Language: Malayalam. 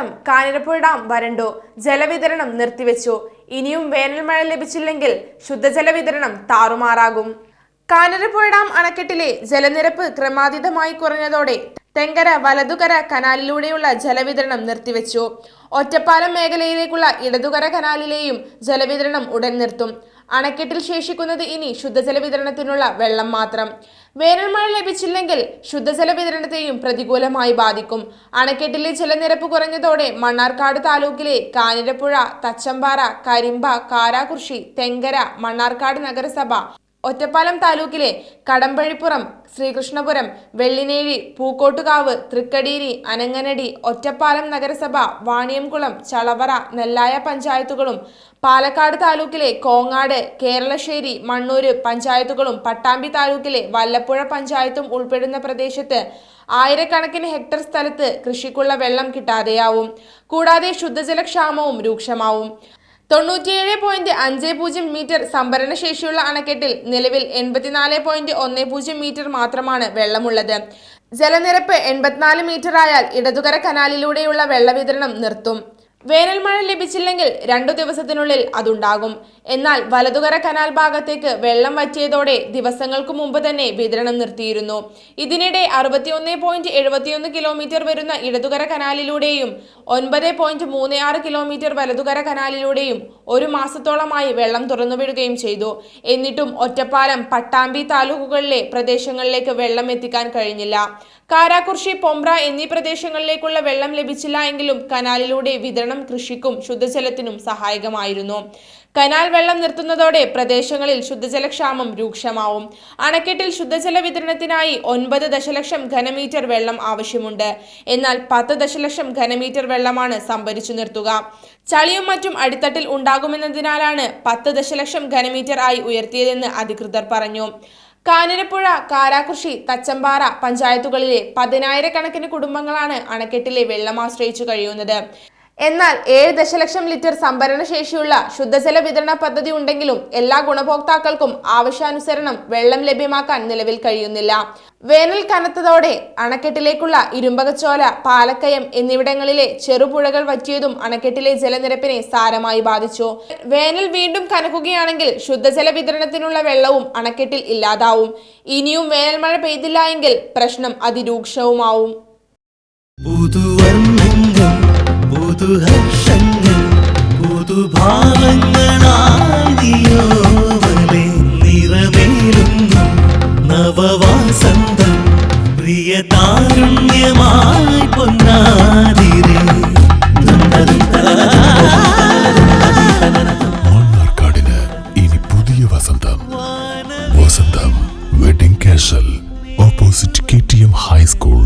കാഞ്ഞിരപ്പുഴ ഡാം വരണ്ടു ജലവിതരണം നിർത്തിവെച്ചു. ഇനിയും വേനൽ മഴ ലഭിച്ചില്ലെങ്കിൽ ശുദ്ധജല വിതരണം താറുമാറാകും. കാഞ്ഞിരപ്പുഴ ഡാം അണക്കെട്ടിലെ ജലനിരപ്പ് ക്രമാതീതമായി കുറഞ്ഞതോടെ തെങ്കര വലതുകര കനാലിലൂടെയുള്ള ജലവിതരണം നിർത്തിവെച്ചു. ഒറ്റപ്പാലം മേഖലയിലേക്കുള്ള ഇടതുകര കനാലിലെയും ജലവിതരണം ഉടൻ നിർത്തും. അണക്കെട്ടിൽ ശേഷിക്കുന്നത് ഇനി ശുദ്ധജല വിതരണത്തിനുള്ള വെള്ളം മാത്രം. വേനൽ മഴ ലഭിച്ചില്ലെങ്കിൽ ശുദ്ധജല വിതരണത്തെയും പ്രതികൂലമായി ബാധിക്കും. അണക്കെട്ടിലെ ജലനിരപ്പ് കുറഞ്ഞതോടെ മണ്ണാർക്കാട് താലൂക്കിലെ കാഞ്ഞിരപ്പുഴ തച്ചമ്പാറ കരിമ്പ കാരാകുർശി തെങ്കര മണ്ണാർക്കാട് നഗരസഭ ഒറ്റപ്പാലം താലൂക്കിലെ കടമ്പഴിപ്പുറം ശ്രീകൃഷ്ണപുരം വെള്ളിനേഴി പൂക്കോട്ടുകാവ് തൃക്കടീരി അനങ്ങനടി ഒറ്റപ്പാലം നഗരസഭ വാണിയംകുളം ചളവറ നെല്ലായ പഞ്ചായത്തുകളും പാലക്കാട് താലൂക്കിലെ കോങ്ങാട് കേരളശ്ശേരി മണ്ണൂര് പഞ്ചായത്തുകളും പട്ടാമ്പി താലൂക്കിലെ വല്ലപ്പുഴ പഞ്ചായത്തും ഉൾപ്പെടുന്ന പ്രദേശത്ത് ആയിരക്കണക്കിന് ഹെക്ടർ സ്ഥലത്ത് കൃഷിക്കുള്ള വെള്ളം കിട്ടാതെയാവും. കൂടാതെ ശുദ്ധജലക്ഷാമവും രൂക്ഷമാവും. തൊണ്ണൂറ്റിയേഴ് പോയിന്റ് അഞ്ച് പൂജ്യം മീറ്റർ സംഭരണ ശേഷിയുള്ള അണക്കെട്ടിൽ നിലവിൽ എൺപത്തിനാല് പോയിന്റ് ഒന്ന് പൂജ്യം മീറ്റർ മാത്രമാണ് വെള്ളമുള്ളത്. ജലനിരപ്പ് എൺപത്തിനാല് മീറ്റർ ആയാൽ ഇടതുകര കനാലിലൂടെയുള്ള വെള്ളവിതരണം നിർത്തും. വേനൽ മഴ ലഭിച്ചില്ലെങ്കിൽ രണ്ടു ദിവസത്തിനുള്ളിൽ അതുണ്ടാകും. എന്നാൽ വലതുകര കനാൽ ഭാഗത്തേക്ക് വെള്ളം വറ്റിയതോടെ ദിവസങ്ങൾക്ക് മുമ്പ് തന്നെ വിതരണം നിർത്തിയിരുന്നു. ഇതിനിടെ അറുപത്തിയൊന്ന് പോയിന്റ് എഴുപത്തിയൊന്ന് കിലോമീറ്റർ വരുന്ന ഇടതുകര കനാലിലൂടെയും ഒൻപത് പോയിന്റ് മൂന്ന് ആറ് കിലോമീറ്റർ വലതുകര കനാലിലൂടെയും ഒരു മാസത്തോളമായി വെള്ളം തുറന്നുവിടുകയും ചെയ്തു. എന്നിട്ടും ഒറ്റപ്പാലം പട്ടാമ്പി താലൂക്കുകളിലെ പ്രദേശങ്ങളിലേക്ക് വെള്ളം എത്തിക്കാൻ കഴിഞ്ഞില്ല. കാരാകുർശി പൊമ്പ്ര എന്നീ പ്രദേശങ്ങളിലേക്കുള്ള വെള്ളം ലഭിച്ചില്ല എങ്കിലും കനാലിലൂടെ വിതരണം കൃഷിക്കും ശുദ്ധജലത്തിനും സഹായകമായിരുന്നു. കനാൽ വെള്ളം നിർത്തുന്നതോടെ പ്രദേശങ്ങളിൽ ശുദ്ധജലക്ഷാമം രൂക്ഷമാവും. അണക്കെട്ടിൽ ശുദ്ധജല വിതരണത്തിനായി ഒൻപത് ദശലക്ഷം ഘനമീറ്റർ വെള്ളം ആവശ്യമുണ്ട്. എന്നാൽ പത്ത് ദശലക്ഷം ഘനമീറ്റർ വെള്ളമാണ് സംഭരിച്ചു നിർത്തുക. ചളിയും മറ്റും അടിത്തട്ടിൽ ഉണ്ടാകുമെന്നതിനാലാണ് പത്ത് ദശലക്ഷം ഘനമീറ്റർ ആയി ഉയർത്തിയതെന്ന് അധികൃതർ പറഞ്ഞു. കാഞ്ഞിരപ്പുഴ കാരാകൃഷി തച്ചമ്പാറ പഞ്ചായത്തുകളിലെ പതിനായിരക്കണക്കിന് കുടുംബങ്ങളാണ് അണക്കെട്ടിലെ വെള്ളം ആശ്രയിച്ചു കഴിയുന്നത്. എന്നാൽ ഏഴ് ദശലക്ഷം ലിറ്റർ സംഭരണ ശേഷിയുള്ള ശുദ്ധജല വിതരണ പദ്ധതി ഉണ്ടെങ്കിലും എല്ലാ ഗുണഭോക്താക്കൾക്കും ആവശ്യാനുസരണം വെള്ളം ലഭ്യമാക്കാൻ നിലവിൽ കഴിയുന്നില്ല. വേനൽ കനത്തതോടെ അണക്കെട്ടിലേക്കുള്ള ഇരുമ്പകച്ചോല പാലക്കയം എന്നിവിടങ്ങളിലെ ചെറുപുഴകൾ വറ്റിയതും അണക്കെട്ടിലെ ജലനിരപ്പിനെ സാരമായി ബാധിച്ചു. വേനൽ വീണ്ടും കനക്കുകയാണെങ്കിൽ ശുദ്ധജല വിതരണത്തിനുള്ള വെള്ളവും അണക്കെട്ടിൽ ഇല്ലാതാവും. ഇനിയും വേനൽ മഴ പെയ്തില്ല എങ്കിൽ പ്രശ്നം അതിരൂക്ഷവുമാവും. പുതുഹർഷങ്ങൾ പുതുഭാവങ്ങളാദിയോവലെ നിറമേലുന്നു നവവാസന്തം പ്രിയ താരുണ്യമായി പൊന്നാതിരേ മണ്ണാർക്കാടിന് ഇനി പുതിയ Vasantham Vasantham wedding casual opposite K T M high school